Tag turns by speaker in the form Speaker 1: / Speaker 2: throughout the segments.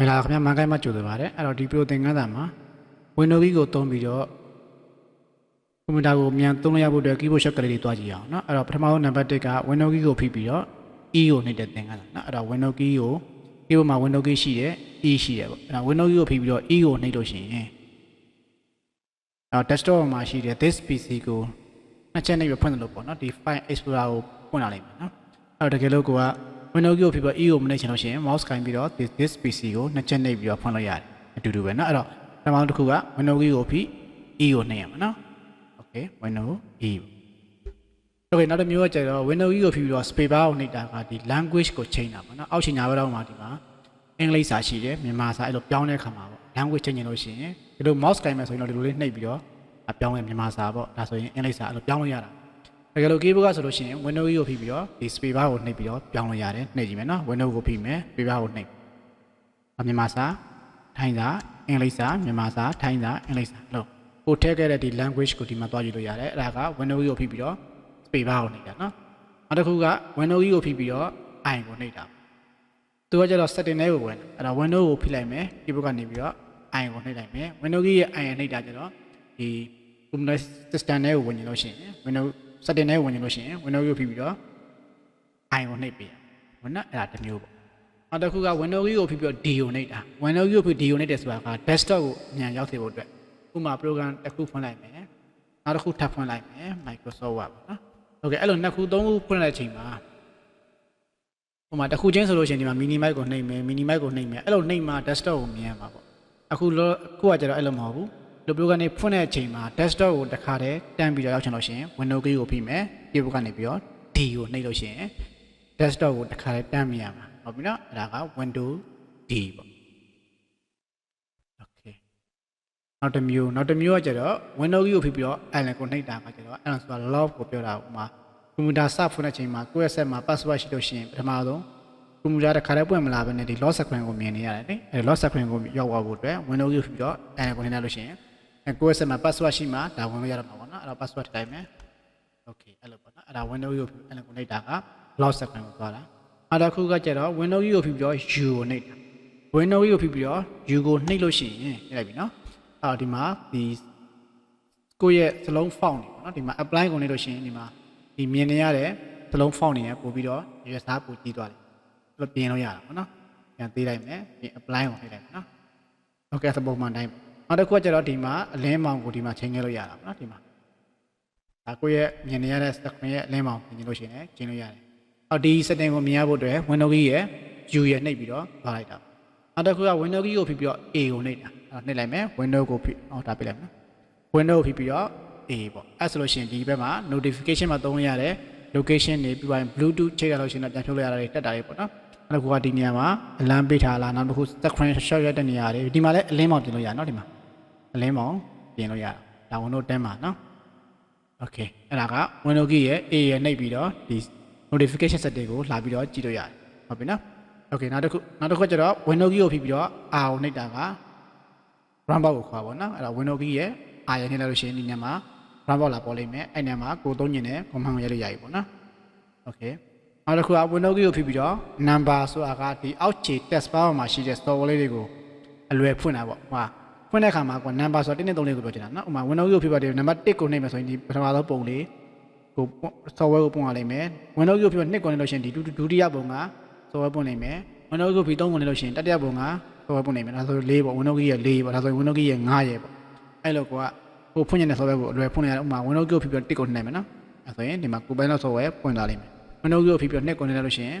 Speaker 1: မလာခင်ဗျာမန်ကိုင်းမှာကြိုဆိုပါတယ်အဲ့တော့ဒီ Pro သင်ခန်းစာမှာ Windows Key ကိုသုံးပြီးတော့ကွန်ပျူတာကိုမြန်သုံးလို့ရဖို့အတွက် keyboard shortcut လေးတွေတွားကြည့်အောင်နော်အဲ့တော့ပထမဆုံးနံပါတ်1က Windows Key ကိုဖိပြီးတော့ E ကိုနှိပ်တဲ့သင်ခန်းစာနော်အဲ့တော့ Windows Key ကို keyboard မှာ Windows Key ရှိတယ် E ရှိတယ်ပေါ့အဲ့တော့ Windows Key ကိုဖိပြီးတော့ E ကိုနှိပ်လို့ရှိရင်အဲ့ desktop မှာရှိတဲ့ this PC ကိုနှစ်ချက်နှိပ်ပြီးဖွင့်တယ်လို့ပေါ့နော်ဒီ file explorer ကိုဖွင့်လာလိမ့်မယ်နော်အဲ့တော့တကယ်လို့ကိုက Windows key ကိုဖိပြီးတော့ E ကိုမနှိပ်ချင်လို့ရှိရင် mouse ကင်ပြီးတော့ this this PC ကိုနှစ်ချက်နှိပ်ပြီးတော့ဖွင့်လို့ရတယ်အတူတူပဲเนาะအဲ့တော့ပထမဆုံးတစ်ခုက Windows key ကိုဖိ E ကိုနှိပ်ရမှာเนาะ Okay Windows E Okay နောက်တစ်မျိုးကကျတော့ Windows E ကိုဖိပြီးတော့ space bar ကိုနှိပ်တာကဒီ language ကိုချိန်တာပေါ့နော်အောက်ချိန်ညာဘက်တော့မှာဒီမှာအင်္ဂလိပ်စာရှိတယ်မြန်မာစာအဲ့လိုပြောင်းတဲ့အခါမှာပေါ့ language ချိန်နေလို့ရှိရင်ဒီလို mouse ကင်မယ်ဆိုရင်တော့ဒီလိုလေးနှိပ်ပြီးတော့အပြောင်းလဲမြန်မာစာပေါ့ဒါဆိုရင်အင်္ဂလိပ်စာအဲ့လိုပြောင်းလို့ရတာ တကယ်လို့ keyboard ကဆိုလို့ရှိရင် Windows E ကိုဖိပြီးတော့ဒီ space bar ကိုနှိပ်ပြီးတော့ပြောင်းလို့ရတယ်နှိပ်ကြည့်မယ်နော် Windows ကိုဖိမယ် space bar ကိုနှိပ်မြန်မာစာထိုင်းစာအင်္ဂလိပ်စာမြန်မာစာထိုင်းစာအင်္ဂလိပ်စာလို့ကိုထည့်ခဲ့တဲ့ဒီ language ကိုဒီမှာတွားကြည့်လို့ရတယ်အဲ့ဒါက Windows E ကိုဖိပြီးတော့ space bar ကိုနှိပ်တာနော်နောက်တစ်ခုက Windows E ကိုဖိပြီးတော့ i ကိုနှိပ်တာသူကကျတော့ setting ထဲကိုဝင်တယ်အဲ့ဒါ Windows ကိုဖိလိုက်မယ် keyboard ကနေပြီးတော့ i ကိုနှိပ်လိုက်မယ် Windows ရဲ့ i ရဲ့နှိပ်တာကျတော့ဒီ computer system ထဲကိုဝင်နေလို့ရှိရင် Windows setting ထဲကိုဝင်နေလို့ရှိရင် Windows ကိုဖိပြီးတော့ i ကိုနှိပ်ပေးရဝင်နော်အဲ့ဒါတစ်မျိုးပေါ့နောက်တစ်ခုက Windows ကိုဖိပြီးတော့ D ကိုနှိပ်တာ Windows ကိုဖိ D ကိုနှိပ်တယ်ဆိုတာက desktop ကိုအမြန်ရောက်စေဖို့အတွက်ဥပမာ program တစ်ခုဖွင့်လိုက်မယ်နောက်တစ်ခုထပ်ဖွင့်လိုက်မယ် Microsoft Word ပေါ့နော်ဟုတ်ကဲ့အဲ့လိုနှစ်ခုသုံးခုဖွင့်လိုက်တဲ့အချိန်မှာဥပမာတစ်ခုချင်းဆိုလို့ရှိရင်ဒီမှာ mini mic ကိုနှိပ်မယ် mini mic ကိုနှိပ်မယ်အဲ့လိုနှိပ်မှ desktop ကိုမြင်ရမှာပေါ့အခုလောအခုကကျတော့အဲ့လိုမဟုတ်ဘူး ဒီ program နေဖွင့်တဲ့အချိန်မှာ desktop ကိုတစ်ခါတည်းတန်းပြီးတော့ရောက်ချင်လို့ရှိရင် Windows key ကိုဖိမယ် keyboard ကနေပြီးတော့ D ကိုနှိပ်လို့ရှိရင် desktop ကိုတစ်ခါတည်းတန်းမြင်ရမှာဟုတ်ပြီနော်အဲ့ဒါက Windows D ပေါ့ Okay နောက်တစ်မျိုးနောက်တစ်မျိုးကကျတော့ Windows key ကိုဖိပြီးတော့ Allen ကိုနှိပ်တာကကျတော့ Allen ဆိုတာ log ကိုပြောတာဥမာကွန်ပျူတာစဖွင့်တဲ့အချိန်မှာကိုယ့်ရဲ့ set မှာ password ရှိလို့ရှိရင်ပထမဆုံးကွန်ပျူတာတစ်ခါတည်းပွင့်မလာဘဲနဲ့ဒီ lock screen ကိုမြင်နေရတယ်လေအဲ lock screen ကိုရောက်သွားဖို့အတွက် Windows key ကိုဖိပြီးတော့ Allen ကိုနှိပ်လိုက်လို့ရှိရင်အဲ ကိုယ့်ရဲ့ set မှာ password ရှိမှဒါဝင်လို့ရတော့မှာပေါ့နော်အဲ့တော့ password တိုင်းမယ် Okay အဲ့လိုပေါ့နော်အဲ့ဒါ Windows ကိုအဲ့လိုကိုနှိပ်တာက lock screen ကိုသွားတာနောက်တစ်ခုကကျတော့ Windows ကိုဖိပြီးတော့ U ကိုနှိပ်တာ Windows ကိုဖိပြီးတော့ U ကိုနှိပ်လို့ရှိရင်ပြလိုက်ပြီနော်အော်ဒီမှာဒီကိုယ့်ရဲ့စလုံး font နေပေါ့နော်ဒီမှာ apply ကိုနှိပ်လို့ရှိရင်ဒီမှာဒီမြင်နေရတဲ့စလုံး font နေရပို့ပြီးတော့ရွေးစားပို့ကြည့်သွားတယ်အဲ့လိုပြင်လို့ရတာပေါ့နော်ပြန်သေးလိုက်မယ်ပြင် apply ကိုနှိပ်လိုက်မယ်နော် Okay သဘောမှန်တိုင်းပေါ့ နောက်တစ်ခုကကျတော့ဒီမှာအလင်းမောင်ကိုဒီမှာချိန်ခဲ့လို့ရတာပေါ့နော်ဒီမှာဒါကိုယ့်ရဲ့မြင်နေရတဲ့ screen ရဲ့အလင်းမောင်ပြင်လို့ရှိရင်ကျင်းလို့ရတယ်။အော်ဒီ setting ကိုမြင်ရဖို့အတွက် Windows key ရဲ့ U ရဲ့နှိပ်ပြီးတော့ပါလိုက်တာ။နောက်တစ်ခုက Windows key ကိုဖိပြီးတော့ A ကိုနှိပ်တာ။အဲ့နှိပ်လိုက်မယ် Windows ကိုဖိအော်ဒါပြလိုက်မယ်နော်။ Windows ကိုဖိပြီးတော့ A ပေါ့။အဲ့ဆိုလို့ရှိရင်ဒီဘက်မှာ notification မှာသုံးလို့ရတဲ့ location တွေပြီးသွားရင် Bluetooth ချိန်ရလို့ရှိရင်တော့ပြန်ဖြုတ်လို့ရတာတွေတက်တာတွေပေါ့နော်။နောက်တစ်ခုကဒီနေရာမှာအလံပေးထားလားနောက်တစ်ခု screen shot ရတဲ့နေရာတွေဒီမှာလည်းအလင်းမောင်ပြင်လို့ရတယ်နော်ဒီမှာ အလင်းမောင်ပြင်လို့ရတာ။ဒါ Windows 10မှာနော်။ Okay အဲ့ဒါက Windows key ရဲ့ A ရဲ့နှိပ်ပြီးတော့ဒီ notification setting ကိုလာပြီးတော့ကြည့်လို့ရတယ်ဟုတ်ပြီနော် Okay နောက်တစ်ခုနောက်တစ်ခုကျတော့ Windows key ကိုဖိပြီးတော့ R ကိုနှိပ်တာက run box ကိုခေါ်ပါဘောနော်အဲ့တော့ Windows key ရဲ့ R ရဲ့နှိပ်လိုက်လို့ရှိရင်ဒီညမှာ run box လာပေါ်လိမ့်မယ်အဲ့ညမှာကိုသုံးညင်တဲ့ command ကိုရိုက်လို့ရပြီပေါ့နော် Okay နောက်တစ်ခုက Windows key ကိုဖိပြီးတော့ number ဆိုတာကဒီအောက်ခြေ text bar မှာရှိတဲ့ software လေးတွေကိုအလွယ်ဖွင့်တာပေါ့ဟို ဖွင့်တဲ့အခါမှာကွာ number ဆိုတာ1 2 3 4ကိုပြောချင်တာနော်ဥပမာ Windows key ကိုဖိပြီးတော့ number 1ကိုနှိပ်မယ်ဆိုရင်ဒီပထမဆုံးပုံလေးကို software ကိုပွင့်ရလိမ့်မယ် Windows key ကိုဖိပြီး2ကိုနှိပ်လို့ရှိရင်ဒီဒုတိယပုံက software ပွင့်နိုင်မယ် Windows key ကိုဖိ3ကိုနှိပ်လို့ရှိရင်တတိယပုံက software ပွင့်နိုင်မယ်ဒါဆို4ပေါ့ Windows key ရဲ့4ပေါ့ဒါဆိုရင် Windows key ရဲ့5ရဲ့ပေါ့အဲ့လိုကွာကိုဖွင့်နေတဲ့ software ကိုအလွယ်ဖွင့်ရတယ်ဥပမာ Windows key ကိုဖိပြီး1ကိုနှိပ်မယ်နော်အဲ့ဆိုရင်ဒီမှာကိုပိုင်းတော့ software ပွင့်သွားလိမ့်မယ် Windows key ကိုဖိပြီး2ကိုနှိပ်လို့ရှိရင်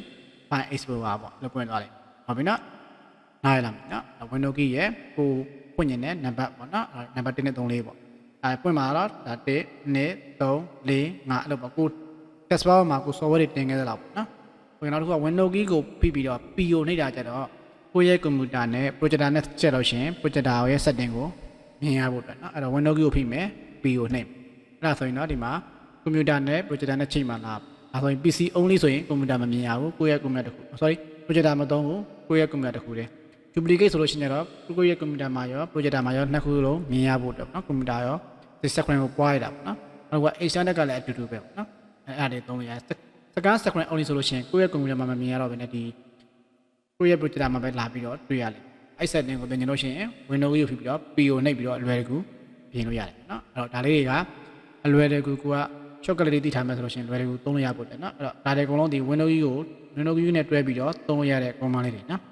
Speaker 1: File Explorer ပေါ့လို့ပွင့်သွားလိမ့်မယ်ဟုတ်ပြီနော်နားရလားနော် Windows key ရဲ့ကိုဖွင့်နေတဲ့နံပါတ်ပေါ့နော်နံပါတ်1နဲ့3လေးပေါ့အဲပွင့်မှာတော့ဒါ1 2 3 4 5အဲ့လိုပေါ့ကို test bar မှာကို software တွေတင်ခဲ့သလားပေါ့နော်ဟိုနောက်တစ်ခုက Windows key ကိုဖိပြီးတော့ PO နှိပ်တာကြတော့ကိုယ့်ရဲ့ကွန်ပျူတာနဲ့ projector နဲ့ချက်လို့ရှိရင် projector ရဲ့ setting ကိုမြင်ရဖို့အတွက်နော်အဲ့တော့ Windows key ကိုဖိမယ် PO နှိပ်အဲ့ဒါဆိုရင်တော့ဒီမှာကွန်ပျူတာနဲ့ projector နဲ့ချိန်မှလာအဲဆိုရင် PC only ဆိုရင်ကွန်ပျူတာမမြင်ရဘူးကိုယ့်ရဲ့ကွန်ပျူတာတစ်ခု sorry projector မသုံးဘူးကိုယ့်ရဲ့ကွန်ပျူတာတစ်ခုတည်း duplicate ဆိုလို့ရှိရင်တော့ကိုကိုရဲ့ကွန်ပျူတာမှာရော projector မှာရောနှစ်ခုလုံးမြင်ရဖို့အတွက်နော်ကွန်ပျူတာရော screen ကိုပွားရတာပေါ့နော်နောက်က external ကလည်းအတူတူပဲပေါ့နော်အဲ့အားတွေသုံးလို့ရ second screen only ဆိုလို့ရှိရင်ကိုယ့်ရဲ့ကွန်ပျူတာမှာမမြင်ရတော့ဘဲနဲ့ဒီကိုယ့်ရဲ့ projector မှာပဲလာပြီးတော့တွေ့ရလိမ့်မယ်အဲ့ setting ကိုပြင်လို့ရှိရင် window ကိုဖြည့်ပြီးတော့ PO နှိပ်ပြီးတော့အလွယ်တကူပြင်လို့ရတယ်နော်အဲ့တော့ဒါလေးတွေကအလွယ်တကူကိုက shortcut လေးတိထားမယ်ဆိုလို့ရှိရင်လွယ်တကူသုံးလို့ရဖို့တယ်နော်အဲ့တော့ဒါတွေအကုန်လုံးဒီ window ကြီးကို window ကြီးနဲ့တွဲပြီးတော့သုံးလို့ရတဲ့ command လေးတွေနော်